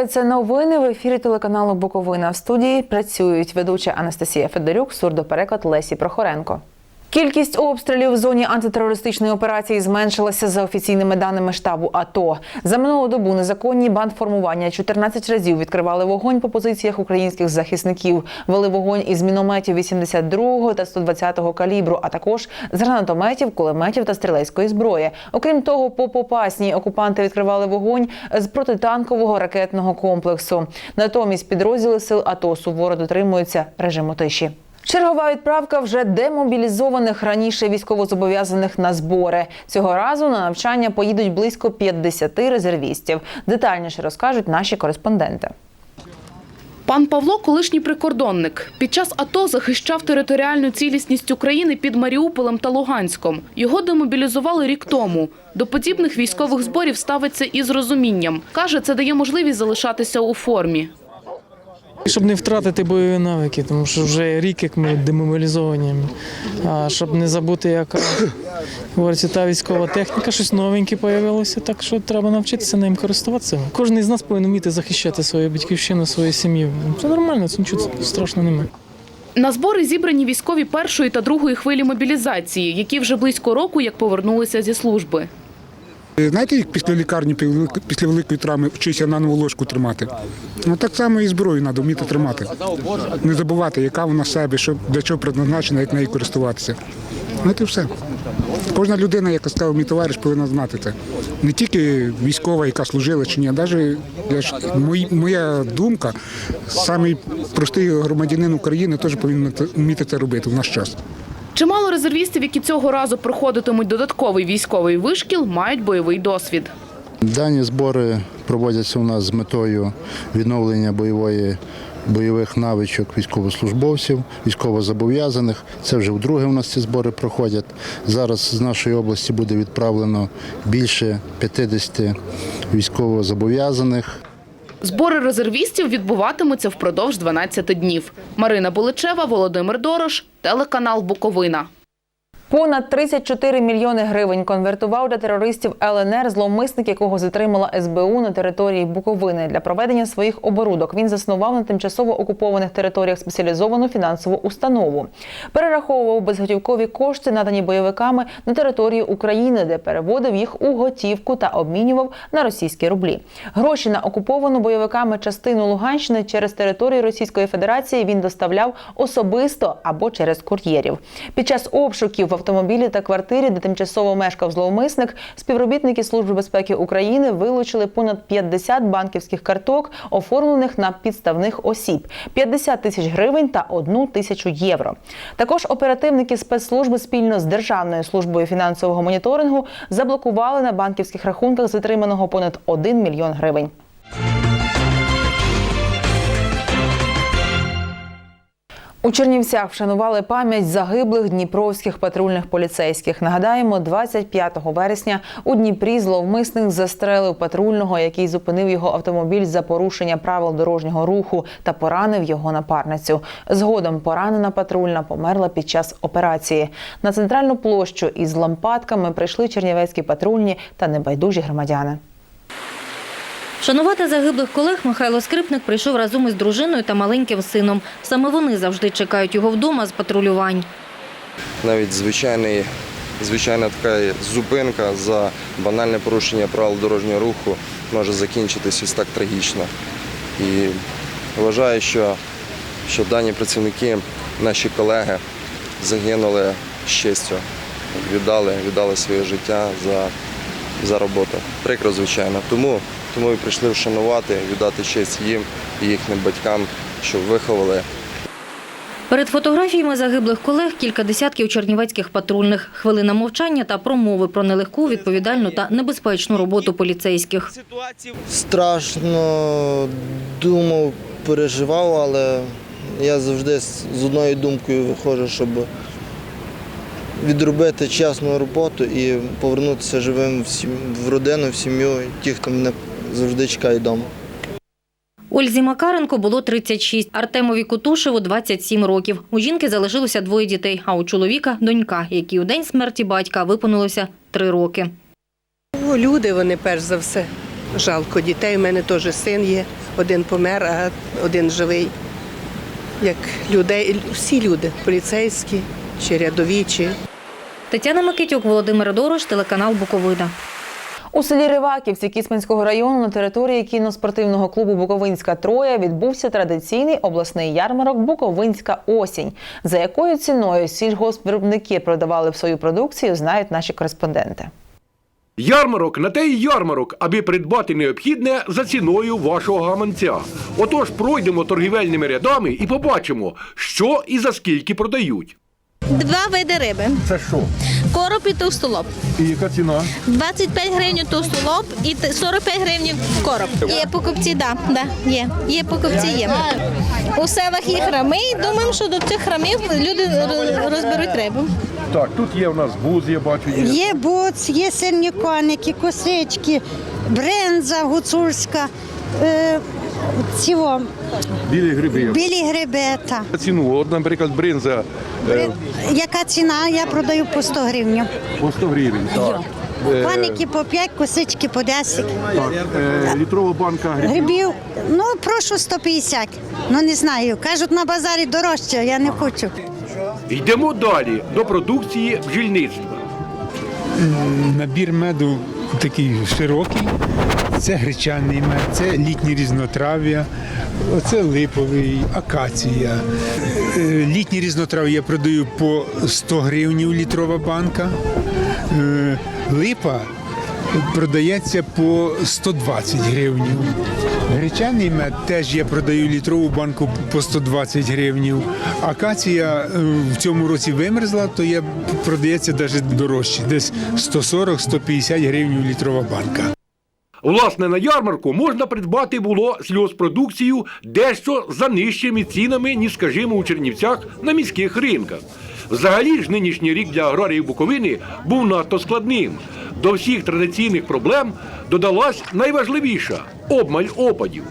Вітаю, це новини в ефірі телеканалу Буковина. В студії працюють ведуча Анастасія Федорюк, сурдопереклад Лесі Прохоренко. Кількість обстрілів в зоні антитерористичної операції зменшилася за офіційними даними штабу АТО. За минулу добу незаконні бандформування 14 разів відкривали вогонь по позиціях українських захисників. Вели вогонь із мінометів 82 та 120 калібру, а також з гранатометів, кулеметів та стрілецької зброї. Окрім того, по Попасній окупанти відкривали вогонь з протитанкового ракетного комплексу. Натомість підрозділи сил АТО суворо дотримуються режиму тиші. Чергова відправка вже демобілізованих раніше військовозобов'язаних на збори. Цього разу на навчання поїдуть близько 50 резервістів. Детальніше розкажуть наші кореспонденти. Пан Павло – колишній прикордонник. Під час АТО захищав територіальну цілісність України під Маріуполем та Луганськом. Його демобілізували рік тому. До подібних військових зборів ставиться із розумінням. Каже, це дає можливість залишатися у формі. Щоб не втратити бойові навики, тому що вже рік як ми демобілізовані. А щоб не забути, яка говориться, та військова техніка, щось новеньке з'явилося, так що треба навчитися ним користуватися. Кожен із нас повинен вміти захищати свою батьківщину, свою сім'ю. Це нормально, це нічого страшного немає. На збори зібрані військові першої та другої хвилі мобілізації, які вже близько року як повернулися зі служби. Знаєте, як після лікарні, після великої травми вчишся на нову ложку тримати? Ну так само і зброю треба вміти тримати. Не забувати, яка вона в себе, що, для чого предназначена, як нею користуватися. Ну і все. Кожна людина, яка сказав мій товариш, повинна знати це. Не тільки військова, яка служила чи ні, а навіть мої- моя думка, самий простий громадянин України теж повинен вміти це робити в наш час. Чимало резервістів, які цього разу проходитимуть додатковий військовий вишкіл, мають бойовий досвід. Дані збори проводяться у нас з метою відновлення бойової. Бойових навичок військовослужбовців, військовозобов'язаних. Це вже вдруге у нас ці збори проходять. Зараз з нашої області буде відправлено більше 50 військовозобов'язаних. Збори резервістів відбуватимуться впродовж 12 днів. Марина Буличева, Володимир Дорош, телеканал Буковина. Понад 34 мільйони гривень конвертував для терористів ЛНР зловмисник, якого затримала СБУ на території Буковини. Для проведення своїх оборудок він заснував на тимчасово окупованих територіях спеціалізовану фінансову установу. Перераховував безготівкові кошти, надані бойовиками на територію України, де переводив їх у готівку та обмінював на російські рублі. Гроші на окуповану бойовиками частину Луганщини через територію Російської Федерації він доставляв особисто або через кур'єрів. Під час обшуків в автомобілі та квартирі, де тимчасово мешкав зловмисник, співробітники Служби безпеки України вилучили понад 50 банківських карток, оформлених на підставних осіб, 50 тисяч гривень та 1 тисячу євро. Також оперативники спецслужби спільно з Державною службою фінансового моніторингу заблокували на банківських рахунках затриманого понад 1 мільйон гривень. У Чернівцях вшанували пам'ять загиблих дніпровських патрульних поліцейських. Нагадаємо, 25 вересня у Дніпрі зловмисник застрелив патрульного, який зупинив його автомобіль за порушення правил дорожнього руху та поранив його напарницю. Згодом поранена патрульна померла під час операції. На центральну площу із лампадками прийшли чернівецькі патрульні та небайдужі громадяни. Шанувати загиблих колег Михайло Скрипник прийшов разом із дружиною та маленьким сином. Саме вони завжди чекають його вдома з патрулювань. навіть звичайний, звичайна така зупинка за банальне порушення правил дорожнього руху може закінчитись ось так трагічно. І вважаю, що, що дані працівники, наші колеги, загинули з честю, віддали, віддали своє життя за, за роботу. Прикро, звичайно. Тому, тому і прийшли вшанувати, віддати честь їм і їхнім батькам, що виховали Перед фотографіями загиблих колег кілька десятків чернівецьких патрульних. Хвилина мовчання та промови про нелегку, відповідальну та небезпечну роботу поліцейських. Страшно думав, переживав, але я завжди з одною думкою виходжу, щоб відробити чесну роботу і повернутися живим в, в родину, в сім'ю, ті, хто мене завжди чекає вдома. Ользі Макаренко було 36, Артемові Кутушеву – 27 років. У жінки залишилося двоє дітей, а у чоловіка – донька, якій у день смерті батька виповнилося три роки. Люди вони перш за все. жалко дітей. У мене теж син є, один помер, а один живий. Як людей, всі люди, поліцейські чи рядові, чи Тетяна Микитюк, Володимир Дорош, телеканал Буковина. У селі Риваківці Кіцманського району на території кіноспортивного клубу Буковинська Троя відбувся традиційний обласний ярмарок Буковинська осінь. За якою ціною сільгоспвиробники продавали свою продукцію, знають наші кореспонденти. Ярмарок на те й ярмарок, аби придбати необхідне за ціною вашого гаманця. Отож, пройдемо торгівельними рядами і побачимо, що і за скільки продають. Два види риби. Це що? Короб і товстолоб. І яка ціна? 25 гривень товстолоб і 45 гривень короб. Є покупці, да, да, є. Є покупці, є. У селах є храми і думаємо, що до цих храмів люди розберуть рибу. Так, тут є у нас буз, я бачу. Є буц, є сильні коники, косички, бренза гуцульська, е, цього, Білі гриби. білі гребета. Ціну, от, наприклад, бринза Яка ціна? Я продаю по 100 гривень. по 100 гривень. Так. Коники по 5, косички по 10. літрова банка Грибів, ну прошу 150. Ну не знаю. Кажуть, на базарі дорожче, я не хочу. Йдемо далі до продукції бджільництва. Набір меду такий широкий. Це гречаний мед, це літні різнотрав'я, оце липовий, акація. Е, Літні різнотрав'я я продаю по 100 гривень літрова банка. Е, Липа продається по 120 гривень. Гречаний мед теж я продаю літрову банку по 120 гривень. Акація е, в цьому році вимерзла, то я продається навіть дорожче, десь 140-150 гривень літрова банка. Власне, на ярмарку можна придбати було сільгоспродукцію дещо за нижчими цінами, ніж, скажімо, у Чернівцях на міських ринках. Взагалі ж нинішній рік для аграріїв Буковини був надто складним. До всіх традиційних проблем додалась найважливіша обмаль опадів.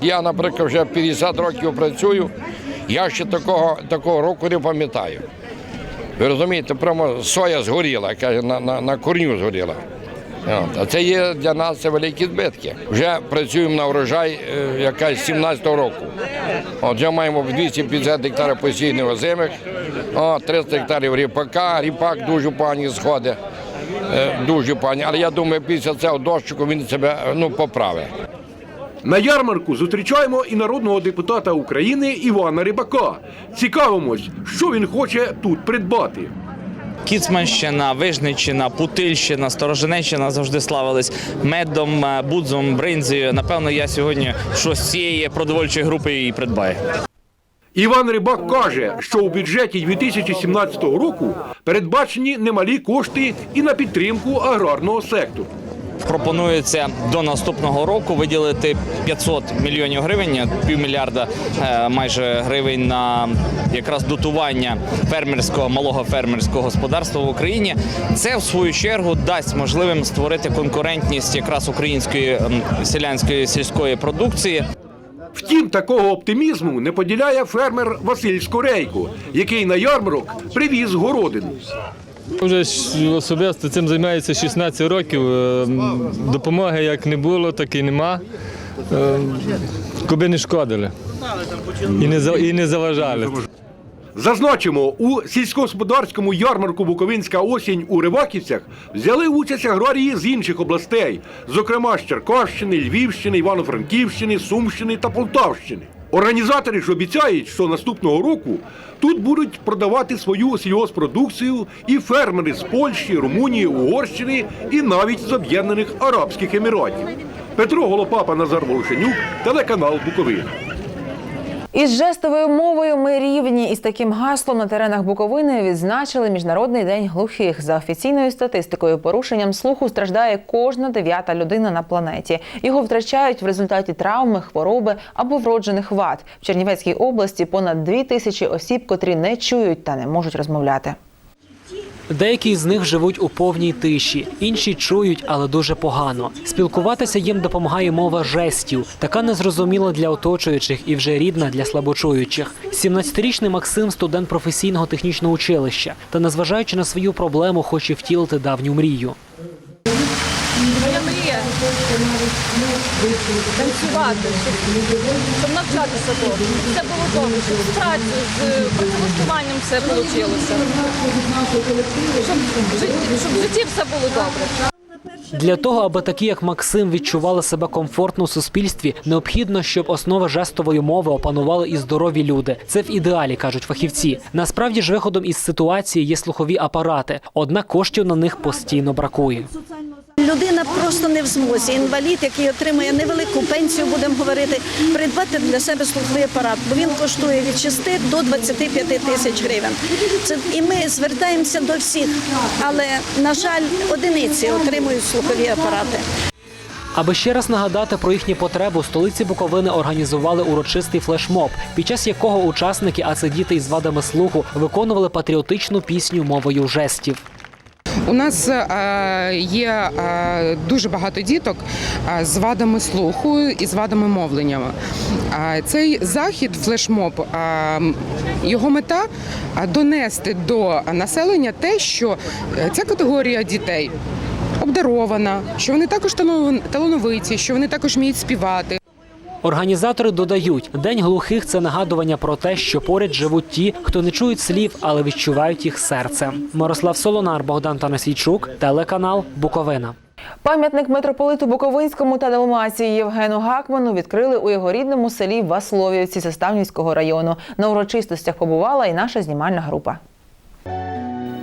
Я, наприклад, вже 50 років працюю, я ще такого, такого року не пам'ятаю. Ви розумієте, прямо соя згоріла, на, на, на корню згоріла. А це є для нас це великі збитки. Вже працюємо на урожай е, якась 17-го року. От вже маємо 250 гектарів постійних озимих, 300 гектарів ріпака, ріпак дуже пані сходить. е, Дуже пані. Але я думаю, після цього дощику він себе е, ну, поправить. На ярмарку зустрічаємо і народного депутата України Івана Рибака. Цікавимось, що він хоче тут придбати. Кіцманщина, Вижниччина, Путильщина, Стороженеччина завжди славились медом, е, будзом, бринзою. Напевно, я сьогодні щось цієї продовольчої групи і придбаю. Іван Рибак каже, що у бюджеті 2017 року передбачені немалі кошти і на підтримку аграрного сектору. Пропонується до наступного року виділити 500 мільйонів гривень, півмільярда е, майже гривень на якраз дотування фермерського малого фермерського господарства в Україні. Це в свою чергу дасть можливим створити конкурентність якраз української селянської сільської продукції. Втім, такого оптимізму не поділяє фермер Василь Скорейко, який на ярмарок привіз городину. Вже особисто цим займається 16 років. Е, Допомоги як не було, так і нема. Е, Коби не шкодили і не, і не заважали. Зазначимо, у сільськогосподарському ярмарку Буковинська осінь у Риваківцях взяли участь аграрії з інших областей, зокрема з Черкащини, Львівщини, Івано-Франківщини, Сумщини та Полтавщини. Організатори ж обіцяють, що наступного року тут будуть продавати свою сільгоспродукцію і фермери з Польщі, Румунії, Угорщини і навіть з Об'єднаних Арабських Еміратів. Петро Голопапа, Назар Волошенюк, телеканал Буковина. Із жестовою мовою ми рівні. Із таким гаслом на теренах Буковини відзначили Міжнародний день глухих. За офіційною статистикою, порушенням слуху страждає кожна дев'ята людина на планеті. Його втрачають в результаті травми, хвороби або вроджених вад. В Чернівецькій області понад дві тисячі осіб, котрі не чують та не можуть розмовляти. Деякі з них живуть у повній тиші, інші чують, але дуже погано. Спілкуватися їм допомагає мова жестів, така незрозуміла для оточуючих і вже рідна для слабочуючих. 17-річний Максим студент професійного технічного училища, та незважаючи на свою проблему, хоче втілити давню мрію. Танцювати, щоб, щоб щоб все було добре, щоб з працею, з е, працевлаштуванням все вийшло. Щоб, щоб в житті все було добре. Для того, аби такі, як Максим, відчували себе комфортно у суспільстві, необхідно, щоб основи жестової мови опанували і здорові люди. Це в ідеалі, кажуть фахівці. Насправді ж виходом із ситуації є слухові апарати, однак коштів на них постійно бракує. Людина просто не в змозі. Інвалід, який отримує невелику пенсію, будемо говорити, придбати для себе слуховий апарат, бо він коштує від 6 до 25 тисяч гривень. Це і ми звертаємося до всіх, але на жаль, одиниці отримують слухові апарати. Аби ще раз нагадати про їхні потреби, у столиці Буковини організували урочистий флешмоб, під час якого учасники, а це діти із вадами слуху, виконували патріотичну пісню мовою жестів. У нас е, є е, дуже багато діток е, з вадами слуху і з вадами мовлення. Цей захід, флешмоб, його мета донести до населення те, що ця категорія дітей обдарована, що вони також талановиті, що вони також вміють співати. Організатори додають, день глухих це нагадування про те, що поряд живуть ті, хто не чують слів, але відчувають їх серцем. Мирослав Солонар, Богдан Танасійчук, телеканал Буковина. Пам'ятник митрополиту Буковинському та Далмації Євгену Гакману відкрили у його рідному селі Васловівці Заставнівського району. На урочистостях побувала і наша знімальна група.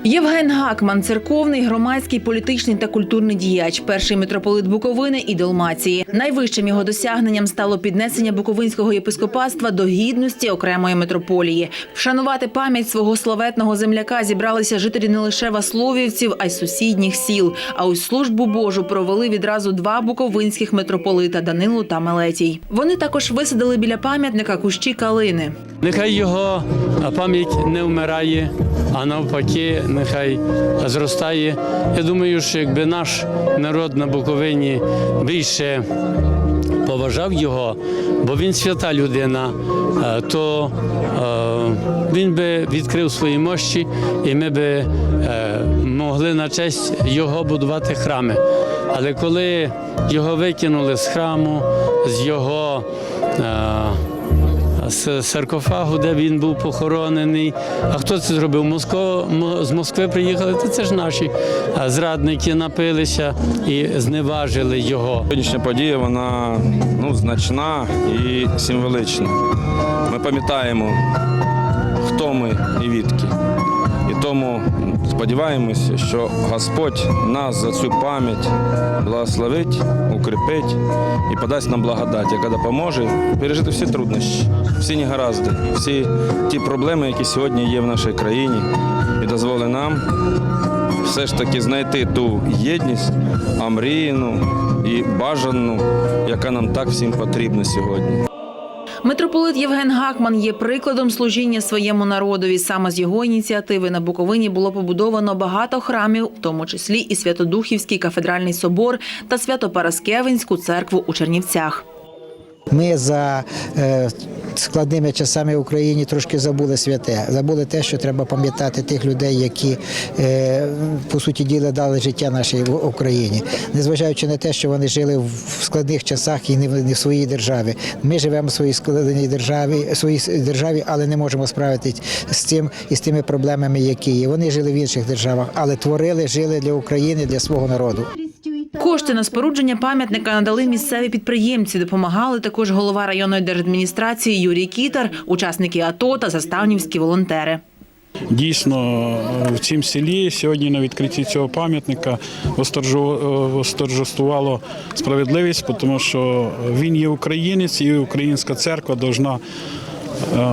Євген Гакман церковний, громадський, політичний та культурний діяч, перший митрополит Буковини і Далмації. Найвищим його досягненням стало піднесення Буковинського єпископатства до гідності окремої митрополії. Вшанувати пам'ять свого славетного земляка зібралися жителі не лише Васловівців, а й сусідніх сіл. А ось службу Божу провели відразу два буковинських митрополита Данилу та Мелетій. Вони також висадили біля пам'ятника кущі калини. Нехай його пам'ять не вмирає, а навпаки, нехай зростає. Я думаю, що якби наш народ на Буковині більше поважав його, бо він свята людина, е, то е, він би відкрив свої мощі, і ми би е, могли на честь його будувати храми. Але коли його викинули з храму, з його з саркофагу, де він був похоронений. А хто це зробив? Москва, з Москви приїхали, то це ж наші зрадники напилися і зневажили його. Сьогоднішня подія вона ну, значна і символічна. Ми пам'ятаємо, хто ми і відки. І тому сподіваємося, що Господь нас за цю пам'ять благословить, укріпить і подасть нам благодать, яка допоможе пережити всі труднощі, всі негаразди, всі ті проблеми, які сьогодні є в нашій країні, і дозволить нам все ж таки знайти ту єдність, омріяну і бажану, яка нам так всім потрібна сьогодні. Митрополит Євген Гакман є прикладом служіння своєму народові. Саме з його ініціативи на Буковині було побудовано багато храмів, в тому числі і Святодухівський кафедральний собор та Свято-Параскевинську церкву у Чернівцях. Ми за е, складними часами в Україні трошки забули святе, забули те, що треба пам'ятати тих людей, які е, по суті діла дали життя нашій Україні, незважаючи на те, що вони жили в складних часах і не в, не своїй державі. Ми живемо в своїй складній державі, своїй державі, але не можемо справитись з цим і з тими проблемами, які є. Вони жили в інших державах, але творили, жили для України, для свого народу. Кошти на спорудження пам'ятника надали місцеві підприємці. Допомагали також голова районної держадміністрації Юрій Кітар, учасники АТО та заставнівські волонтери. Дійсно, в цім селі сьогодні на відкритті цього пам'ятника восторжествувало справедливість, тому що він є українець і українська церква повинна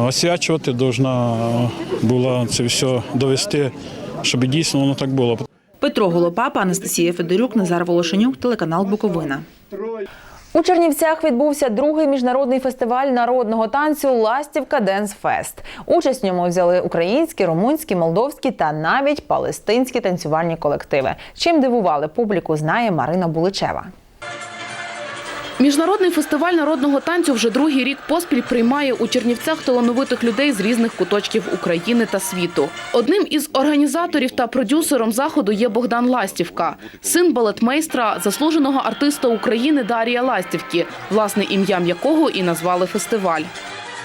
освячувати, повинна була це все довести, щоб дійсно воно так було. Петро Голопапа, Анастасія Федорюк, Назар Волошенюк, телеканал Буковина. У Чернівцях відбувся другий міжнародний фестиваль народного танцю Ластівка Денс Фест. Участь в ньому взяли українські, румунські, молдовські та навіть палестинські танцювальні колективи. Чим дивували публіку, знає Марина Буличева. Міжнародний фестиваль народного танцю вже другий рік поспіль приймає у Чернівцях талановитих людей з різних куточків України та світу. Одним із організаторів та продюсером заходу є Богдан Ластівка, син балетмейстра, заслуженого артиста України Дарія Ластівки, власне ім'ям якого і назвали фестиваль.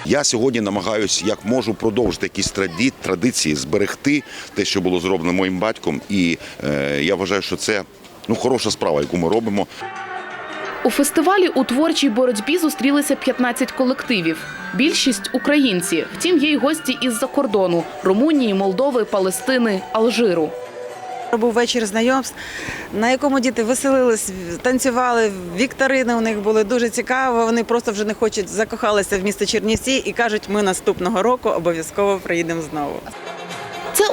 Я сьогодні намагаюся, як можу, продовжити якісь традиції, зберегти те, що було зроблено моїм батьком. І е, я вважаю, що це ну, хороша справа, яку ми робимо. У фестивалі у творчій боротьбі зустрілися 15 колективів. Більшість українці. Втім, є й гості із-за кордону Румунії, Молдови, Палестини, Алжиру. Був вечір знайомств, на якому діти веселились, танцювали, вікторини у них були дуже цікаво. Вони просто вже не хочуть закохалися в місто Чернівці і кажуть, ми наступного року обов'язково приїдемо знову.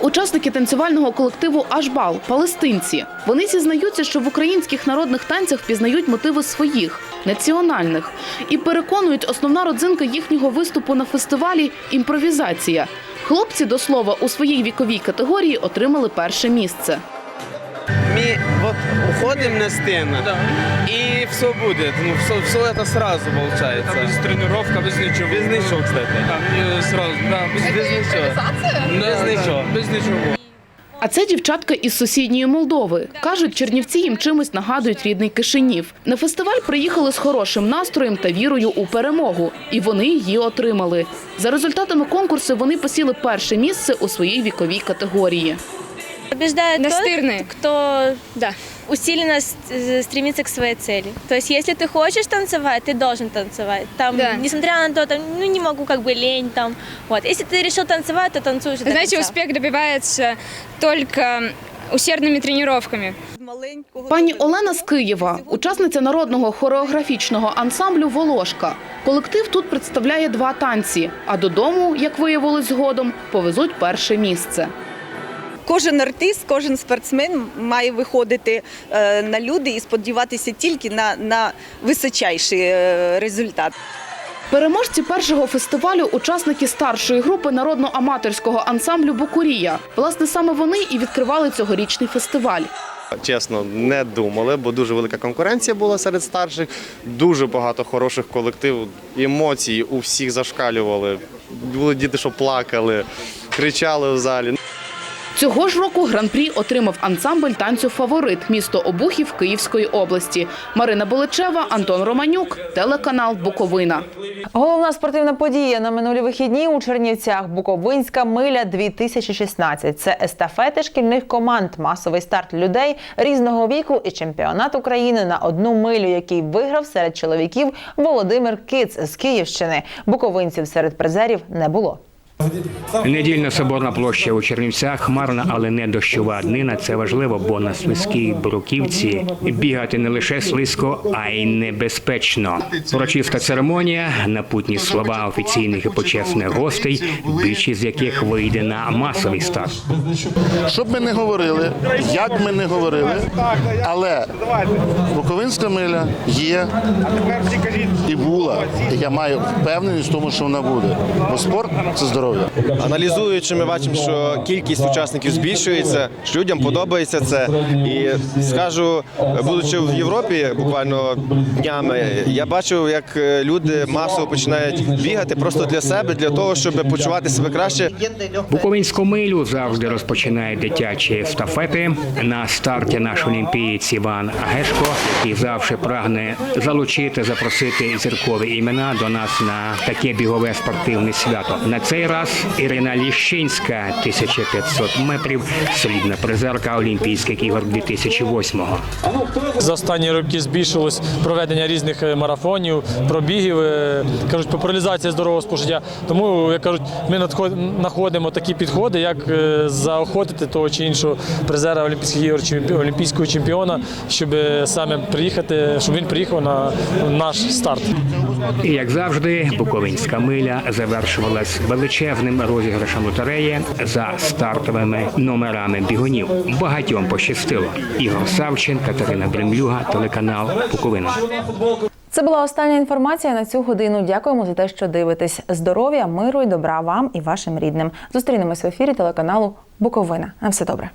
Учасники танцювального колективу Ашбал палестинці. Вони зізнаються, що в українських народних танцях пізнають мотиви своїх національних і переконують, основна родзинка їхнього виступу на фестивалі імпровізація. Хлопці, до слова, у своїй віковій категорії отримали перше місце. Мы вот уходим на сцену, и все будет. Ну, все, все это сразу получается. без тренировка, без ничего. Без ничего, кстати. сразу, да, без, без ничего. Без ничего. Без ничего. А це дівчатка із сусідньої Молдови. Кажуть, чернівці їм чимось нагадують рідний Кишинів. На фестиваль приїхали з хорошим настроєм та вірою у перемогу. І вони її отримали. За результатами конкурсу вони посіли перше місце у своїй віковій категорії. Побеждает Настырный. тот, кто да, усиленно с- э, стремится к своей цели. То есть, если ты хочешь танцевать, ты должен танцевать. Там, Да. несмотря на то, там, ну не могу, как бы лень там. Вот, если ты решил танцевать, то танцуешь. до Знаете, конца. успех добивается только усердными тренировками. Пані Олена з Києва, учасниця народного хореографічного ансамблю Волошка. Колектив тут представляє два танці, а додому, як виявилось згодом, повезуть перше місце. Кожен артист, кожен спортсмен має виходити е, на люди і сподіватися тільки на, на височайший е, результат. Переможці першого фестивалю учасники старшої групи народно-аматорського ансамблю Букурія. Власне, саме вони і відкривали цьогорічний фестиваль. Чесно, не думали, бо дуже велика конкуренція була серед старших, дуже багато хороших колективів, емоції у всіх зашкалювали. Були діти, що плакали, кричали в залі. Цього ж року гран-прі отримав ансамбль танцю Фаворит місто Обухів Київської області. Марина Болечева, Антон Романюк, телеканал Буковина. Головна спортивна подія на минулі вихідні у Чернівцях Буковинська миля 2016. Це естафети шкільних команд, масовий старт людей різного віку і чемпіонат України на одну милю, який виграв серед чоловіків Володимир Киц з Київщини. Буковинців серед призерів не було. Недільна соборна площа у Чернівцях хмарна, але не дощова днина. Це важливо, бо на слизькій бруківці бігати не лише слизько, а й небезпечно. Урочиста церемонія, напутні слова офіційних і почесних гостей, більшість з яких вийде на масовий старт. Щоб ми не говорили, як ми не говорили, але Буковинська миля є і була. Я маю впевненість в тому, що вона буде. Бо спорт це здоров'я. Аналізуючи, ми бачимо, що кількість учасників збільшується, що людям подобається це. І скажу, будучи в Європі буквально днями, я бачив, як люди масово починають бігати просто для себе, для того, щоб почувати себе краще. Буковинську милю завжди розпочинають дитячі естафети. На старті наш олімпієць Іван Гешко, який завжди прагне залучити, запросити зіркові імена до нас на таке бігове спортивне свято. На цей раз Ірина Ліщинська, 1500 метрів, солідна призерка Олімпійських ігор 2008-го. За останні роки збільшилось проведення різних е, марафонів, пробігів, е, кажуть, популяризація здорового спожиття. Тому, як кажуть, ми знаходимо такі підходи, як е, заохотити того чи іншого призера Олімпійських ігор, чи олімпійського чемпіона, щоб саме приїхати, щоб він приїхав на наш старт. І як завжди, Буковинська миля завершувалась величезним розіграшем лотереї за стартовими номерами бігунів. Багатьом пощастило. Ігор Савчин, Катерина Бремлюга, телеканал Буковина. Це була остання інформація на цю годину. Дякуємо за те, що дивитесь. Здоров'я, миру і добра вам і вашим рідним. Зустрінемось в ефірі телеканалу Буковина. На все добре.